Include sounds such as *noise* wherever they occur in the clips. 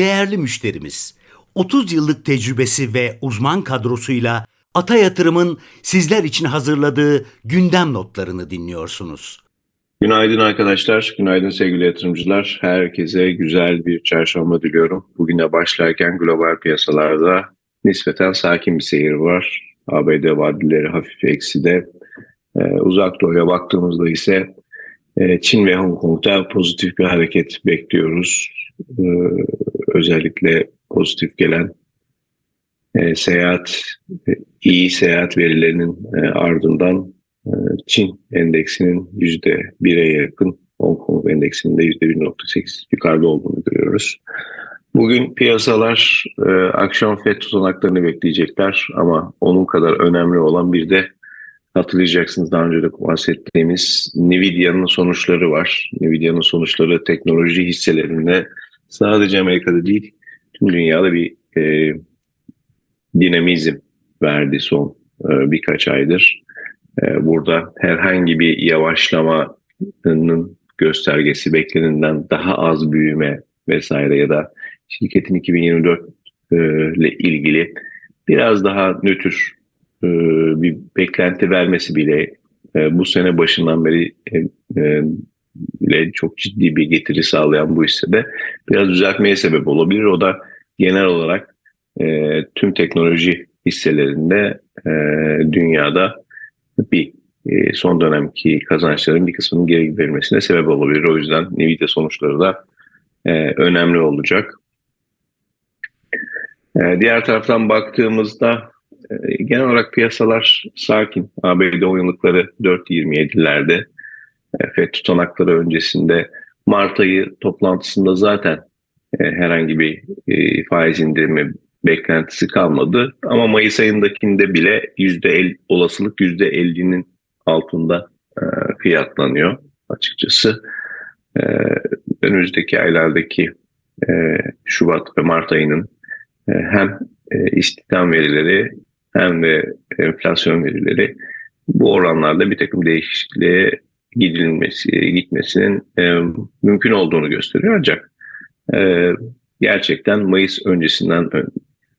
değerli müşterimiz. 30 yıllık tecrübesi ve uzman kadrosuyla Ata Yatırım'ın sizler için hazırladığı gündem notlarını dinliyorsunuz. Günaydın arkadaşlar, günaydın sevgili yatırımcılar. Herkese güzel bir çarşamba diliyorum. Bugüne başlarken global piyasalarda nispeten sakin bir seyir var. ABD vadileri hafif ekside. Ee, uzak doğuya baktığımızda ise e, Çin ve Hong Kong'da pozitif bir hareket bekliyoruz. Ee, özellikle pozitif gelen e, seyahat, iyi seyahat verilerinin e, ardından e, Çin endeksinin %1'e yakın, Hong Kong endeksinin de %1.8 yukarıda olduğunu görüyoruz. Bugün piyasalar e, akşam FED tutanaklarını bekleyecekler ama onun kadar önemli olan bir de hatırlayacaksınız daha önce de bahsettiğimiz Nvidia'nın sonuçları var. Nvidia'nın sonuçları teknoloji hisselerinde sadece Amerika'da değil tüm dünyada bir e, dinamizm verdi son e, birkaç aydır. E, burada herhangi bir yavaşlamanın göstergesi beklenenden daha az büyüme vesaire ya da şirketin 2024 e, ile ilgili biraz daha nötr e, bir beklenti vermesi bile e, bu sene başından beri e, e, ile çok ciddi bir getiri sağlayan bu hissede biraz düzeltmeye sebep olabilir. O da genel olarak e, tüm teknoloji hisselerinde e, dünyada bir e, son dönemki kazançların bir kısmının geri verilmesine sebep olabilir. O yüzden Nvidia sonuçları da e, önemli olacak. E, diğer taraftan baktığımızda e, genel olarak piyasalar sakin. ABD oyunlukları 4.27'lerde. FED tutanakları öncesinde Mart ayı toplantısında zaten e, herhangi bir e, faiz indirimi beklentisi kalmadı. Ama Mayıs ayındakinde bile %50, olasılık %50'nin altında e, fiyatlanıyor açıkçası. E, önümüzdeki aylardaki Şubat ve Mart ayının hem istihdam verileri hem de enflasyon verileri bu oranlarda bir takım değişikliğe gidilmesi, gitmesinin e, mümkün olduğunu gösteriyor. Ancak e, gerçekten Mayıs öncesinden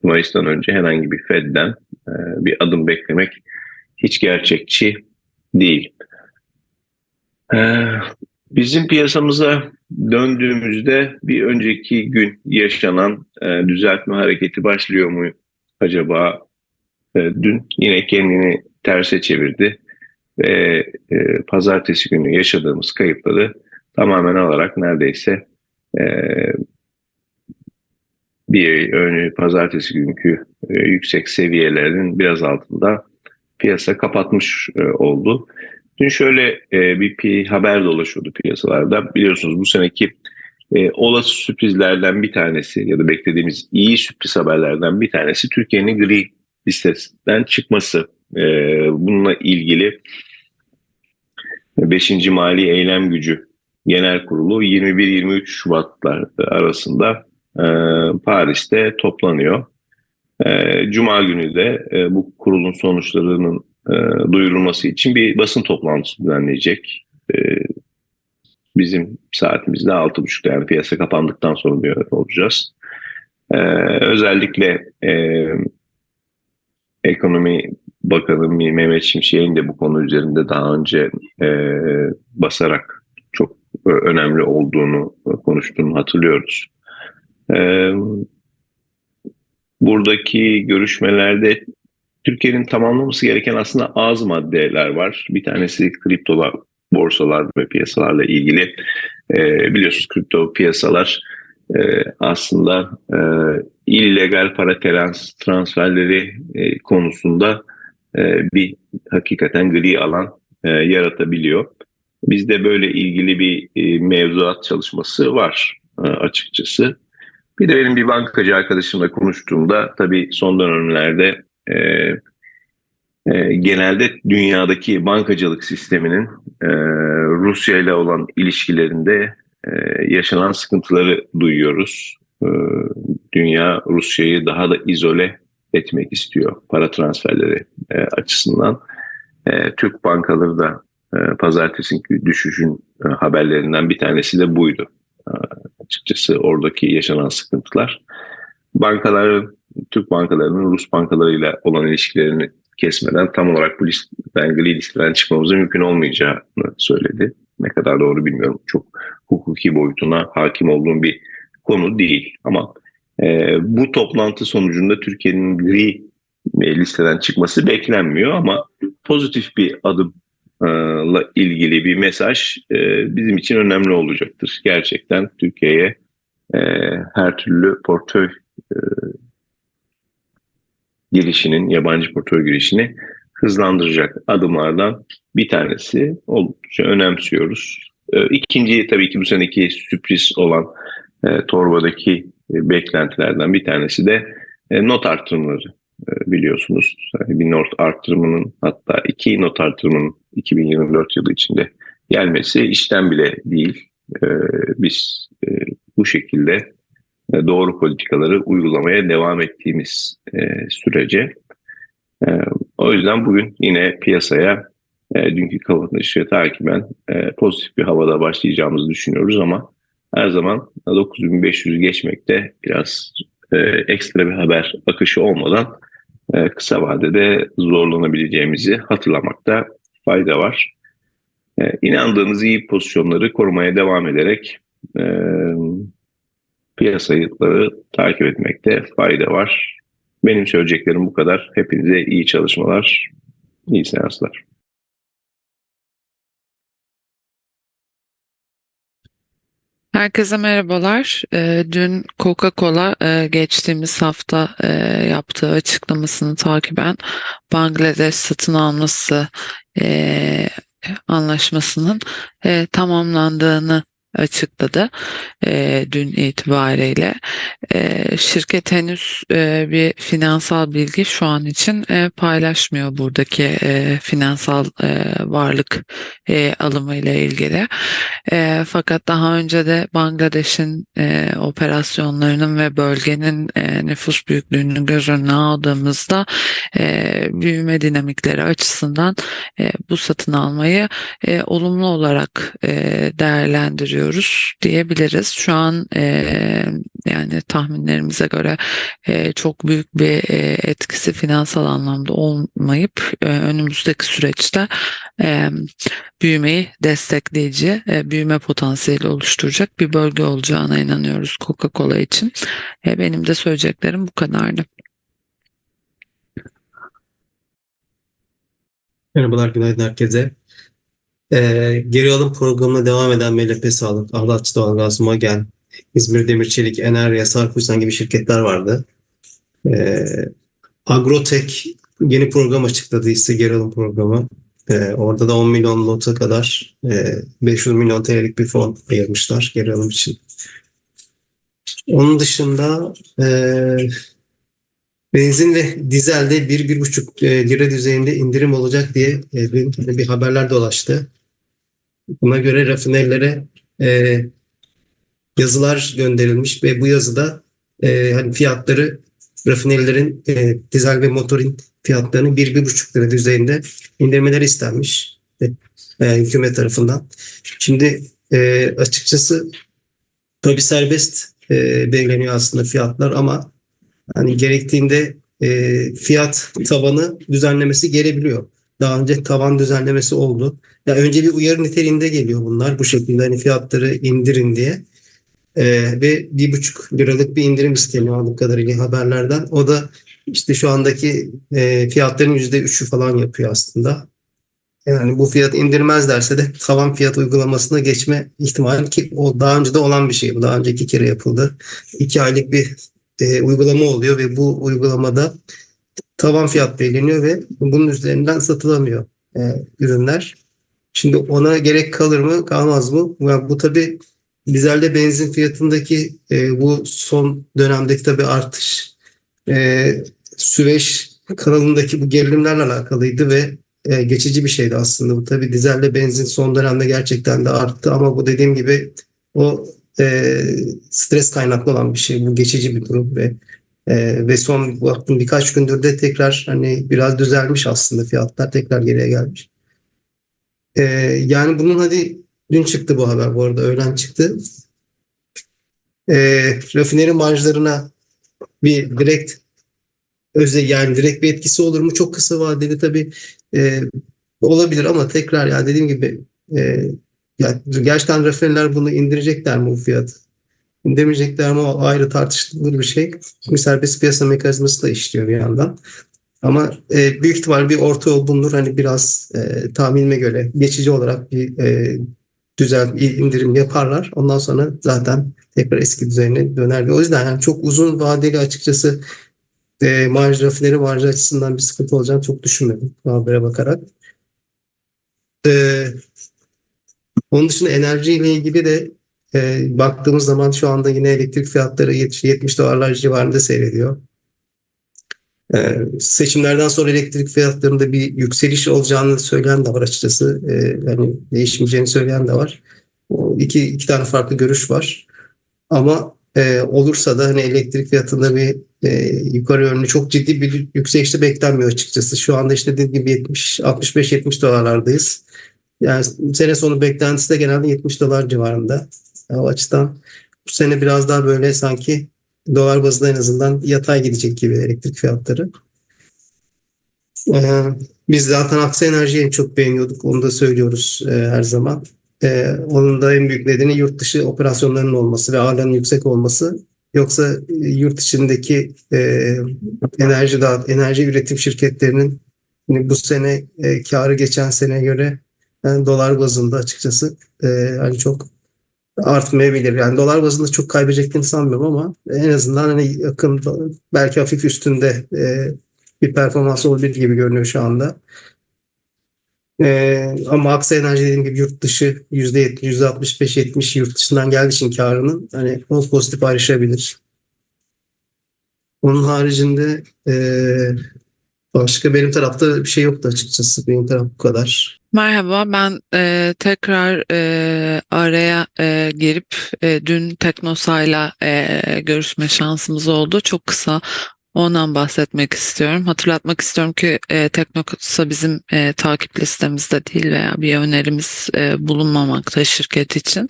Mayıs'tan önce herhangi bir Fed'den e, bir adım beklemek hiç gerçekçi değil. E, bizim piyasamıza döndüğümüzde bir önceki gün yaşanan e, düzeltme hareketi başlıyor mu acaba? E, dün yine kendini terse çevirdi ve e, pazartesi günü yaşadığımız kayıpları tamamen alarak neredeyse e, bir örneğin pazartesi günkü e, yüksek seviyelerin biraz altında piyasa kapatmış e, oldu. Dün şöyle e, bir haber dolaşıyordu piyasalarda. Biliyorsunuz bu seneki e, olası sürprizlerden bir tanesi ya da beklediğimiz iyi sürpriz haberlerden bir tanesi Türkiye'nin gri listesinden çıkması. E, bununla ilgili 5. Mali Eylem Gücü Genel Kurulu 21-23 Şubatlar arasında e, Paris'te toplanıyor. E, Cuma günü de e, bu kurulun sonuçlarının duyurulması için bir basın toplantısı düzenleyecek. Bizim saatimizde 6.30'da yani piyasa kapandıktan sonra bir olacağız. E, özellikle e, Ekonomi Bakanı Mehmet Şimşek'in de bu konu üzerinde daha önce e, basarak çok önemli olduğunu konuştuğunu hatırlıyoruz. Ee, buradaki görüşmelerde Türkiye'nin tamamlaması gereken aslında az maddeler var. Bir tanesi kripto borsalar ve piyasalarla ilgili. Ee, biliyorsunuz kripto piyasalar e, aslında e, illegal para trans, transferleri e, konusunda e, bir hakikaten gri alan e, yaratabiliyor. Bizde böyle ilgili bir e, mevzuat çalışması var e, açıkçası. Bir de benim bir bankacı arkadaşımla konuştuğumda tabii son dönemlerde e, e, genelde dünyadaki bankacılık sisteminin e, Rusya ile olan ilişkilerinde e, yaşanan sıkıntıları duyuyoruz. E, dünya Rusya'yı daha da izole etmek istiyor para transferleri e, açısından. E, Türk bankaları da e, pazartesi düşüşün e, haberlerinden bir tanesi de buydu. e, açıkçası oradaki yaşanan sıkıntılar. Bankaların, Türk bankalarının Rus bankalarıyla olan ilişkilerini kesmeden tam olarak bu listeden, gri listeden çıkmamızın mümkün olmayacağını söyledi. Ne kadar doğru bilmiyorum. Çok hukuki boyutuna hakim olduğum bir konu değil. Ama e, bu toplantı sonucunda Türkiye'nin gri e, listeden çıkması beklenmiyor ama pozitif bir adımla ilgili bir mesaj e, bizim için önemli olacaktır. Gerçekten Türkiye'ye e, her türlü portföy e, girişinin, yabancı portföy girişini hızlandıracak adımlardan bir tanesi oldukça önemsiyoruz. E, İkinci tabii ki bu seneki sürpriz olan e, torbadaki beklentilerden bir tanesi de e, not artırımları e, biliyorsunuz. Yani bir not artırımının hatta iki not artırımının 2024 yılı içinde gelmesi işten bile değil. E, biz e, bu şekilde e, doğru politikaları uygulamaya devam ettiğimiz e, sürece. E, o yüzden bugün yine piyasaya e, dünkü kapanışı takiben e, pozitif bir havada başlayacağımızı düşünüyoruz ama her zaman 9500 geçmekte biraz e, ekstra bir haber akışı olmadan e, kısa vadede zorlanabileceğimizi hatırlamakta fayda var. E, inandığınız iyi pozisyonları korumaya devam ederek e, piyasaları takip etmekte fayda var. Benim söyleyeceklerim bu kadar. Hepinize iyi çalışmalar, iyi seanslar. Herkese merhabalar. Ee, Dün Coca-Cola e, geçtiğimiz hafta e, yaptığı açıklamasını takiben Bangladeş satın alması e, anlaşmasının tamamlandığını açıkladı e, dün itibariyle. E, şirket henüz e, bir finansal bilgi şu an için e, paylaşmıyor buradaki e, finansal e, varlık e, alımı ile ilgili. E, fakat daha önce de Bangladeş'in e, operasyonlarının ve bölgenin e, nüfus büyüklüğünü göz önüne aldığımızda e, büyüme dinamikleri açısından e, bu satın almayı e, olumlu olarak e, değerlendiriyoruz diyebiliriz. Şu an e, yani tahminlerimize göre e, çok büyük bir e, etkisi finansal anlamda olmayıp e, önümüzdeki süreçte e, büyümeyi destekleyici, e, büyüme potansiyeli oluşturacak bir bölge olacağına inanıyoruz Coca-Cola için. E, benim de söyleyeceklerim bu kadardı. Merhabalar, günaydın herkese. Ee, geri alım programına devam eden MLP Sağlık, Ahlatçı Doğalgaz, Magen, İzmir Demir Çelik, Enerya, Sarkusan gibi şirketler vardı. Ee, Agrotek yeni program açıkladı, hisse geri alım programı. Ee, orada da 10 milyon lota kadar e, 500 milyon TL'lik bir fon ayırmışlar geri alım için. Onun dışında e, Benzin ve dizelde 1-1,5 e, lira düzeyinde indirim olacak diye e, bir, bir haberler dolaştı. Buna göre rafinerilere e, yazılar gönderilmiş ve bu yazıda e, hani fiyatları rafinerilerin e, dizel ve motorin fiyatlarını 1-1,5 lira düzeyinde indirmeleri istenmiş e, hükümet tarafından. Şimdi e, açıkçası tabii serbest e, belirleniyor aslında fiyatlar ama hani gerektiğinde e, fiyat tavanı düzenlemesi gelebiliyor. Daha önce tavan düzenlemesi oldu. Ya önce bir uyarı niteliğinde geliyor bunlar bu şekilde hani fiyatları indirin diye. E, ve bir buçuk liralık bir indirim isteniyor anladığım kadarıyla haberlerden. O da işte şu andaki e, fiyatların yüzde üçü falan yapıyor aslında. Yani bu fiyat indirmezlerse de tavan fiyat uygulamasına geçme ihtimali ki o daha önce de olan bir şey. Bu daha önceki kere yapıldı. İki aylık bir e, uygulama oluyor ve bu uygulamada tavan fiyat belirleniyor ve bunun üzerinden satılamıyor e, ürünler. Şimdi ona gerek kalır mı kalmaz mı? Yani bu tabi dizelde benzin fiyatındaki e, bu son dönemdeki tabi artış e, Süveyş kanalındaki bu gerilimlerle alakalıydı ve e, geçici bir şeydi aslında. Bu tabi dizelde benzin son dönemde gerçekten de arttı ama bu dediğim gibi o e, stres kaynaklı olan bir şey. Bu geçici bir durum ve e, ve son baktım birkaç gündür de tekrar hani biraz düzelmiş aslında fiyatlar tekrar geriye gelmiş. E, yani bunun hadi dün çıktı bu haber bu arada öğlen çıktı. e, rafineri marjlarına bir direkt öze yani direkt bir etkisi olur mu? Çok kısa vadeli tabii e, olabilir ama tekrar ya dediğim gibi e, ya gerçekten rafineriler bunu indirecekler mi bu fiyatı? İndirmeyecekler mi o ayrı tartışılır bir şey. Çünkü serbest piyasa mekanizması da işliyor bir yandan. Ama e, büyük ihtimal bir orta yol bulunur. Hani biraz e, tahminime göre geçici olarak bir e, düzen indirim yaparlar. Ondan sonra zaten tekrar eski düzenine döner. O yüzden yani çok uzun vadeli açıkçası e, marj rafineri marjı açısından bir sıkıntı olacağını çok düşünmedim habere bakarak. E, onun dışında enerjiyle ilgili de e, baktığımız zaman şu anda yine elektrik fiyatları 70, 70 dolarlar civarında seyrediyor. E, seçimlerden sonra elektrik fiyatlarında bir yükseliş olacağını söyleyen de var açıkçası. E, yani değişmeyeceğini söyleyen de var. O iki, iki tane farklı görüş var. Ama e, olursa da hani elektrik fiyatında bir e, yukarı yönlü çok ciddi bir yükselişte beklenmiyor açıkçası. Şu anda işte dediğim gibi 70 65-70 dolarlardayız. Yani sene sonu beklentisi de genelde 70 dolar civarında. O açıdan bu sene biraz daha böyle sanki dolar bazında en azından yatay gidecek gibi elektrik fiyatları. Ee, biz zaten Aksa Enerji'yi en çok beğeniyorduk. Onu da söylüyoruz e, her zaman. E, onun da en büyük nedeni yurt dışı operasyonlarının olması ve ağırlığının yüksek olması. Yoksa e, yurt içindeki e, enerji dağıt, enerji üretim şirketlerinin hani bu sene e, karı geçen sene göre yani dolar bazında açıkçası e, hani çok artmayabilir. Yani dolar bazında çok kaybedeceklerini sanmıyorum ama en azından hani yakın belki hafif üstünde e, bir performans olabilir gibi görünüyor şu anda. E, ama Aksa Enerji dediğim gibi yurt dışı %70, %65-70 yurt dışından geldiği için karının hani o pozitif ayrışabilir. Onun haricinde e, başka benim tarafta bir şey yoktu açıkçası. Benim taraf bu kadar. Merhaba, ben e, tekrar e, araya e, girip e, dün Teknosa'yla e, görüşme şansımız oldu. Çok kısa ondan bahsetmek istiyorum. Hatırlatmak istiyorum ki e, Teknosa bizim e, takip listemizde değil veya bir önerimiz e, bulunmamakta şirket için.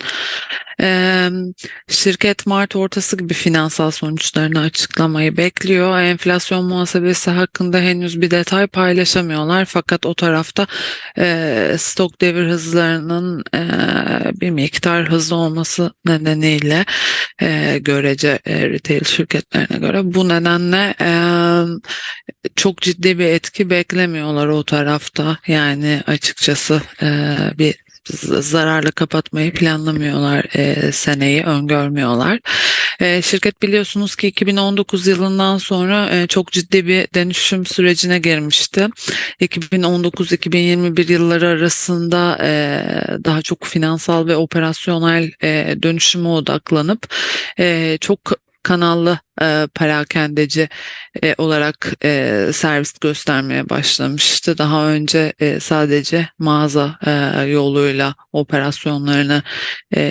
E, şirket Mart ortası gibi finansal sonuçlarını açıklamayı bekliyor. Enflasyon muhasebesi hakkında henüz bir detay paylaşamıyorlar fakat o tarafta e, stok devir hızlarının e, bir miktar hızlı olması nedeniyle e, görece e, retail şirketlerine göre bu nedenle e, çok ciddi bir etki beklemiyorlar o tarafta yani açıkçası e, bir zararla kapatmayı planlamıyorlar e, seneyi öngörmüyorlar. E, şirket biliyorsunuz ki 2019 yılından sonra e, çok ciddi bir dönüşüm sürecine girmişti. 2019-2021 yılları arasında e, daha çok finansal ve operasyonel e, dönüşüme odaklanıp e, çok kanallı e, perakendeci e, olarak e, servis göstermeye başlamıştı. Daha önce e, sadece mağaza e, yoluyla operasyonlarını e,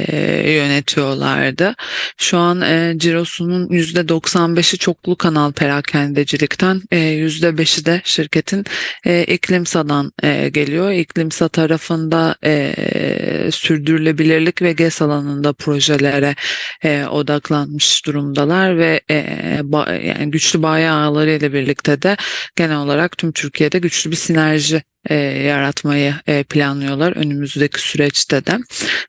yönetiyorlardı. Şu an e, cirosunun %95'i çoklu kanal perakendecilikten, e, %5'i de şirketin e, İklimsa'dan e, geliyor. İklimsa tarafında e, sürdürülebilirlik ve GES alanında projelere e, odaklanmış durumdalar ve e, ba- yani güçlü bayi ağlarıyla birlikte de genel olarak tüm Türkiye'de güçlü bir sinerji e, yaratmayı e, planlıyorlar önümüzdeki süreçte de.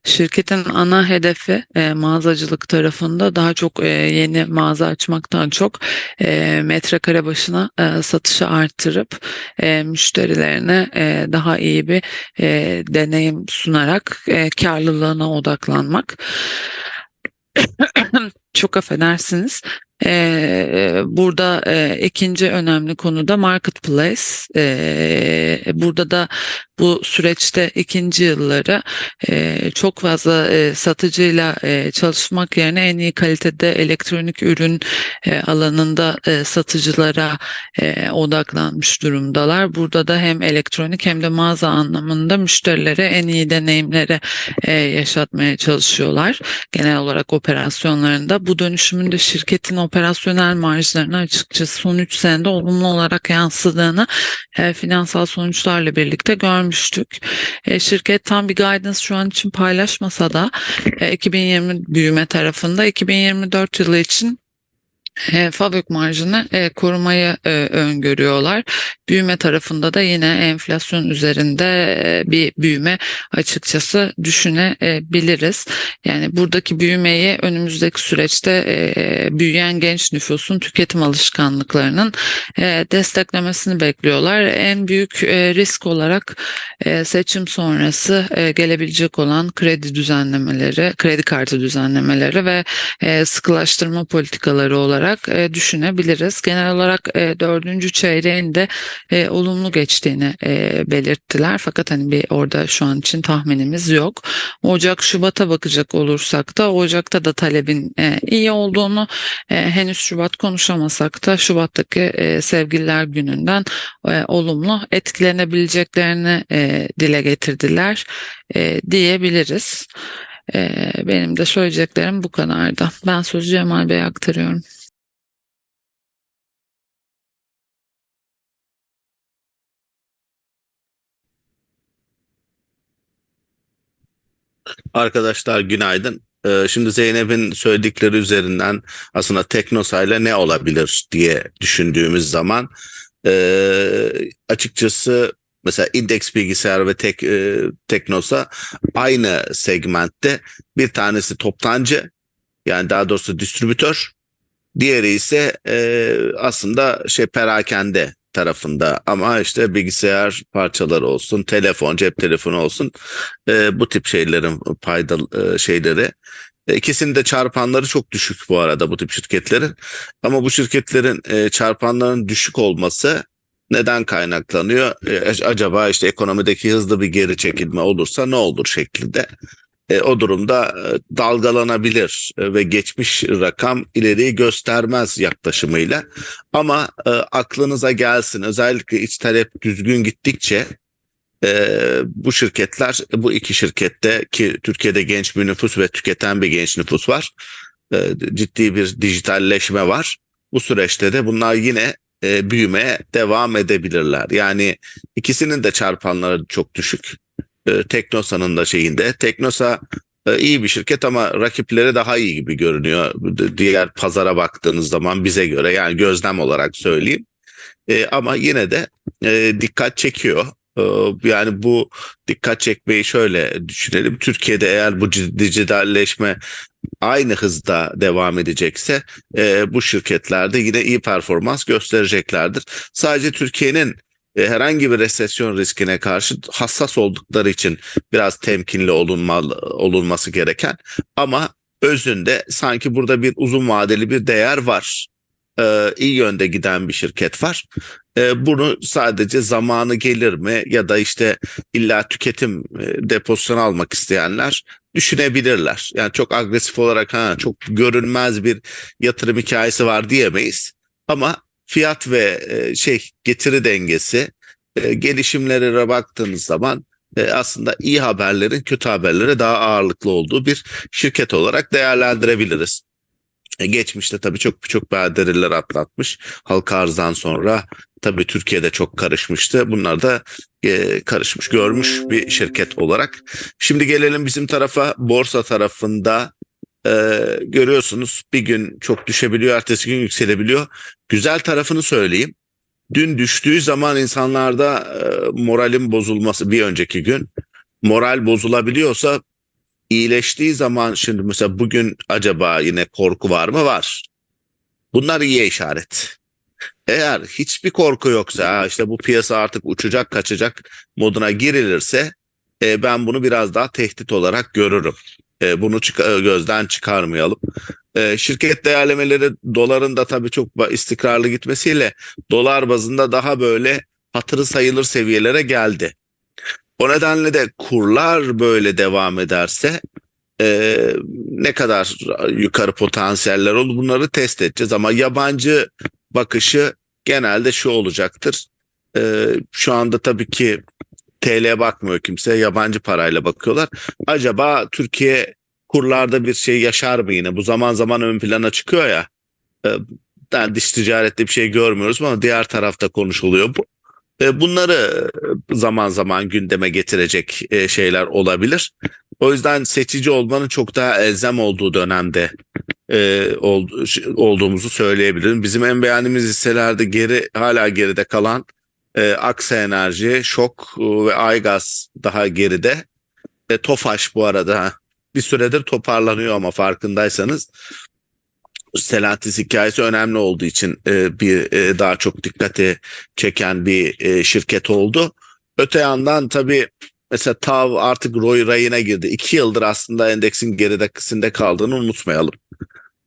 Şirketin ana hedefi e, mağazacılık tarafında daha çok e, yeni mağaza açmaktan çok e, metrekare başına e, satışı arttırıp e, müşterilerine e, daha iyi bir e, deneyim sunarak e, karlılığına odaklanmak. *clears throat* Çok affedersiniz. Ee, burada e, ikinci önemli konu da marketplace. Ee, burada da bu süreçte ikinci yılları e, çok fazla e, satıcıyla e, çalışmak yerine en iyi kalitede elektronik ürün e, alanında e, satıcılara e, odaklanmış durumdalar. Burada da hem elektronik hem de mağaza anlamında müşterilere en iyi deneyimleri e, yaşatmaya çalışıyorlar. Genel olarak operasyonlarında bu dönüşümün de şirketin operasyonel marjlarına açıkçası son 3 senede olumlu olarak yansıdığını e, finansal sonuçlarla birlikte görmüştük. E, şirket tam bir guidance şu an için paylaşmasa da e, 2020 büyüme tarafında 2024 yılı için e, fabrik marjını e, korumayı e, öngörüyorlar. Büyüme tarafında da yine enflasyon üzerinde e, bir büyüme açıkçası düşünebiliriz. Yani buradaki büyümeyi önümüzdeki süreçte e, büyüyen genç nüfusun tüketim alışkanlıklarının e, desteklemesini bekliyorlar. En büyük e, risk olarak e, seçim sonrası e, gelebilecek olan kredi düzenlemeleri, kredi kartı düzenlemeleri ve e, sıkılaştırma politikaları olarak e, düşünebiliriz. Genel olarak e, dördüncü çeyreğin de e, olumlu geçtiğini e, belirttiler. Fakat hani bir orada şu an için tahminimiz yok. Ocak Şubat'a bakacak olursak da Ocak'ta da talebin e, iyi olduğunu e, henüz Şubat konuşamasak da Şubat'taki e, sevgililer gününden e, olumlu etkilenebileceklerini e, dile getirdiler e, diyebiliriz. E, benim de söyleyeceklerim bu kadardı. Ben sözü Cemal Bey'e aktarıyorum. Arkadaşlar günaydın. Ee, Şimdi Zeynep'in söyledikleri üzerinden aslında Teknosa ile ne olabilir diye düşündüğümüz zaman e, açıkçası mesela indeks bilgisayar ve tek, e, Teknosa aynı segmentte bir tanesi toptancı yani daha doğrusu distribütör diğeri ise e, aslında şey perakende tarafında ama işte bilgisayar parçaları olsun, telefon, cep telefonu olsun e, bu tip şeylerin faydalı e, şeyleri. E, İkisinin de çarpanları çok düşük bu arada bu tip şirketlerin. Ama bu şirketlerin e, çarpanların düşük olması neden kaynaklanıyor? E, acaba işte ekonomideki hızlı bir geri çekilme olursa ne olur şeklinde. E, o durumda e, dalgalanabilir e, ve geçmiş rakam ileriyi göstermez yaklaşımıyla. Ama e, aklınıza gelsin özellikle iç talep düzgün gittikçe e, bu şirketler bu iki şirkette ki Türkiye'de genç bir nüfus ve tüketen bir genç nüfus var. E, ciddi bir dijitalleşme var. Bu süreçte de bunlar yine e, büyümeye devam edebilirler. Yani ikisinin de çarpanları çok düşük. E, Teknosa'nın da şeyinde. Teknosa e, iyi bir şirket ama rakipleri daha iyi gibi görünüyor. Diğer pazara baktığınız zaman bize göre yani gözlem olarak söyleyeyim. E, ama yine de e, dikkat çekiyor. E, yani bu dikkat çekmeyi şöyle düşünelim. Türkiye'de eğer bu dijitalleşme aynı hızda devam edecekse e, bu şirketlerde yine iyi performans göstereceklerdir. Sadece Türkiye'nin herhangi bir resesyon riskine karşı hassas oldukları için biraz temkinli olunmalı, olunması gereken ama özünde sanki burada bir uzun vadeli bir değer var. Ee, iyi yönde giden bir şirket var. Ee, bunu sadece zamanı gelir mi ya da işte illa tüketim e, deposunu almak isteyenler düşünebilirler. Yani çok agresif olarak ha çok görünmez bir yatırım hikayesi var diyemeyiz. Ama fiyat ve e, şey getiri dengesi e, gelişimlere baktığınız zaman e, aslında iyi haberlerin kötü haberlere daha ağırlıklı olduğu bir şirket olarak değerlendirebiliriz. Geçmişte tabii çok çok badireler atlatmış. Halka arzdan sonra tabii Türkiye'de çok karışmıştı. Bunlar da e, karışmış görmüş bir şirket olarak. Şimdi gelelim bizim tarafa borsa tarafında e, görüyorsunuz bir gün çok düşebiliyor, ertesi gün yükselebiliyor. Güzel tarafını söyleyeyim. Dün düştüğü zaman insanlarda e, moralin bozulması bir önceki gün moral bozulabiliyorsa iyileştiği zaman şimdi mesela bugün acaba yine korku var mı? Var. Bunlar iyi işaret. Eğer hiçbir korku yoksa "Ha işte bu piyasa artık uçacak kaçacak moduna girilirse e, ben bunu biraz daha tehdit olarak görürüm. E, bunu çık- gözden çıkarmayalım. E, şirket değerlemeleri doların da tabii çok istikrarlı gitmesiyle dolar bazında daha böyle hatırı sayılır seviyelere geldi. O nedenle de kurlar böyle devam ederse e, ne kadar yukarı potansiyeller olur bunları test edeceğiz ama yabancı bakışı genelde şu olacaktır. E, şu anda tabii ki TL bakmıyor kimse yabancı parayla bakıyorlar. Acaba Türkiye kurlarda bir şey yaşar mı yine? Bu zaman zaman ön plana çıkıyor ya. E, yani dış ticarette bir şey görmüyoruz ama diğer tarafta konuşuluyor. Bu, e, bunları zaman zaman gündeme getirecek e, şeyler olabilir. O yüzden seçici olmanın çok daha elzem olduğu dönemde e, ol- olduğumuzu söyleyebilirim. Bizim en beğendiğimiz hisselerde geri hala geride kalan e, Aksa Enerji, Şok e, ve Aygaz daha geride. E, Tofaş bu arada bir süredir toparlanıyor ama farkındaysanız Stellantis hikayesi önemli olduğu için e, bir e, daha çok dikkate çeken bir e, şirket oldu. Öte yandan tabii mesela TAV artık Roy rayına girdi. İki yıldır aslında endeksin geridekisinde kaldığını unutmayalım.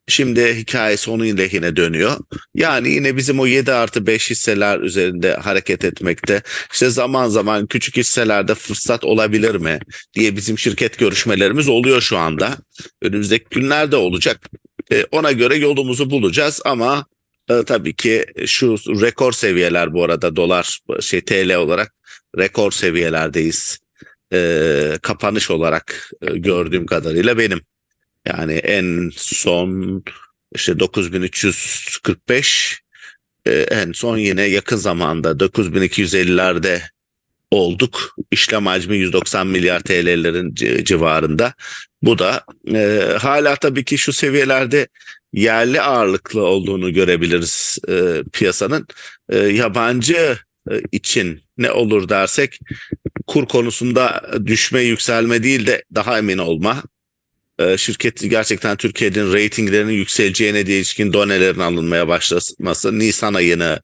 Şimdi hikayesi onun lehine dönüyor. Yani yine bizim o 7 artı 5 hisseler üzerinde hareket etmekte. İşte zaman zaman küçük hisselerde fırsat olabilir mi diye bizim şirket görüşmelerimiz oluyor şu anda. Önümüzdeki günlerde olacak. E, ona göre yolumuzu bulacağız ama e, tabii ki şu rekor seviyeler bu arada dolar şey TL olarak rekor seviyelerdeyiz. E, kapanış olarak e, gördüğüm kadarıyla benim. Yani en son işte 9345 e, en son yine yakın zamanda 9250'lerde olduk. İşlem hacmi 190 milyar TL'lerin ci- civarında. Bu da e, hala tabii ki şu seviyelerde yerli ağırlıklı olduğunu görebiliriz e, piyasanın. E, yabancı e, için ne olur dersek kur konusunda düşme yükselme değil de daha emin olma. E, şirket gerçekten Türkiye'nin reytinglerinin yükseleceğine ilişkin donelerin alınmaya başlaması Nisan ayını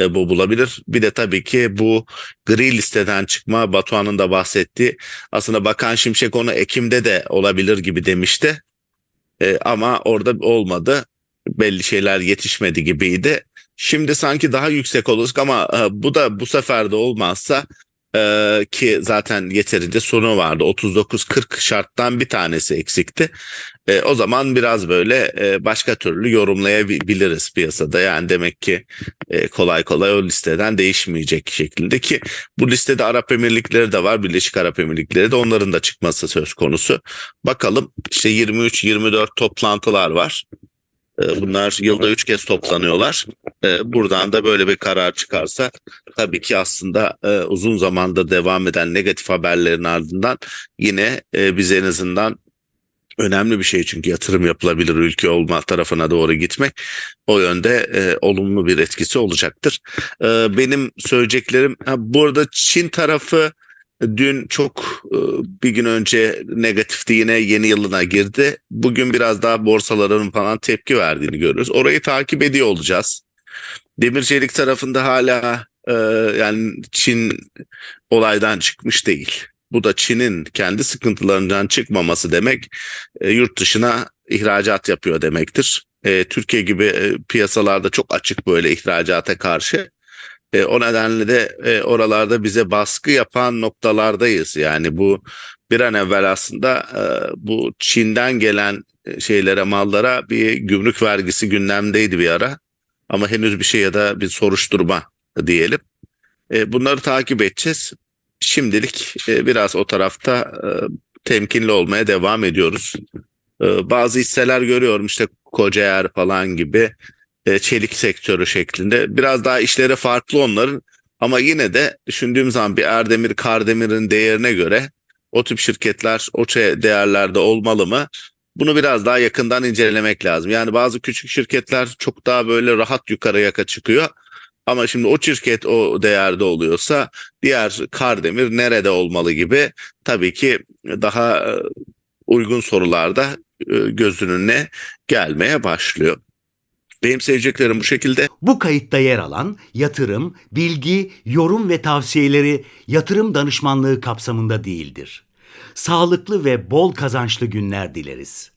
e, bu bulabilir. Bir de tabii ki bu gri listeden çıkma Batuhan'ın da bahsettiği aslında Bakan Şimşek onu Ekim'de de olabilir gibi demişti. E, ama orada olmadı. Belli şeyler yetişmedi gibiydi. Şimdi sanki daha yüksek olacak ama e, bu da bu sefer de olmazsa e, ki zaten yeterince sorunu vardı. 39-40 şarttan bir tanesi eksikti. E, o zaman biraz böyle e, başka türlü yorumlayabiliriz piyasada. Yani demek ki e, kolay kolay o listeden değişmeyecek şeklinde ki bu listede Arap Emirlikleri de var. Birleşik Arap Emirlikleri de onların da çıkması söz konusu. Bakalım işte 23-24 toplantılar var. E, Bunlar yılda üç kez toplanıyorlar. E, Buradan da böyle bir karar çıkarsa tabii ki aslında e, uzun zamanda devam eden negatif haberlerin ardından yine e, biz en azından önemli bir şey çünkü yatırım yapılabilir ülke olma tarafına doğru gitmek o yönde e, olumlu bir etkisi olacaktır. E, benim söyleyeceklerim ha, burada Çin tarafı dün çok e, bir gün önce negatifti yine yeni yılına girdi. Bugün biraz daha borsaların falan tepki verdiğini görüyoruz. Orayı takip ediyor olacağız. Demir çelik tarafında hala e, yani Çin olaydan çıkmış değil. Bu da Çin'in kendi sıkıntılarından çıkmaması demek e, yurt dışına ihracat yapıyor demektir. Türkiye gibi piyasalarda çok açık böyle ihracata karşı. E, o nedenle de e, oralarda bize baskı yapan noktalardayız. Yani bu bir an evvel aslında e, bu Çin'den gelen e, şeylere mallara bir gümrük vergisi gündemdeydi bir ara. Ama henüz bir şey ya da bir soruşturma diyelim. E, bunları takip edeceğiz. Şimdilik e, biraz o tarafta e, temkinli olmaya devam ediyoruz. E, bazı hisseler görüyorum işte Kocaer falan gibi e, çelik sektörü şeklinde. Biraz daha işleri farklı onların ama yine de düşündüğüm zaman bir Erdemir Kardemir'in değerine göre o tip şirketler o değerlerde olmalı mı? Bunu biraz daha yakından incelemek lazım. Yani bazı küçük şirketler çok daha böyle rahat yukarı yaka çıkıyor. Ama şimdi o şirket o değerde oluyorsa diğer Kardemir nerede olmalı gibi tabii ki daha e, uygun sorularda e, gözünün önüne gelmeye başlıyor. Benim seveceklerim bu şekilde. Bu kayıtta yer alan yatırım, bilgi, yorum ve tavsiyeleri yatırım danışmanlığı kapsamında değildir. Sağlıklı ve bol kazançlı günler dileriz.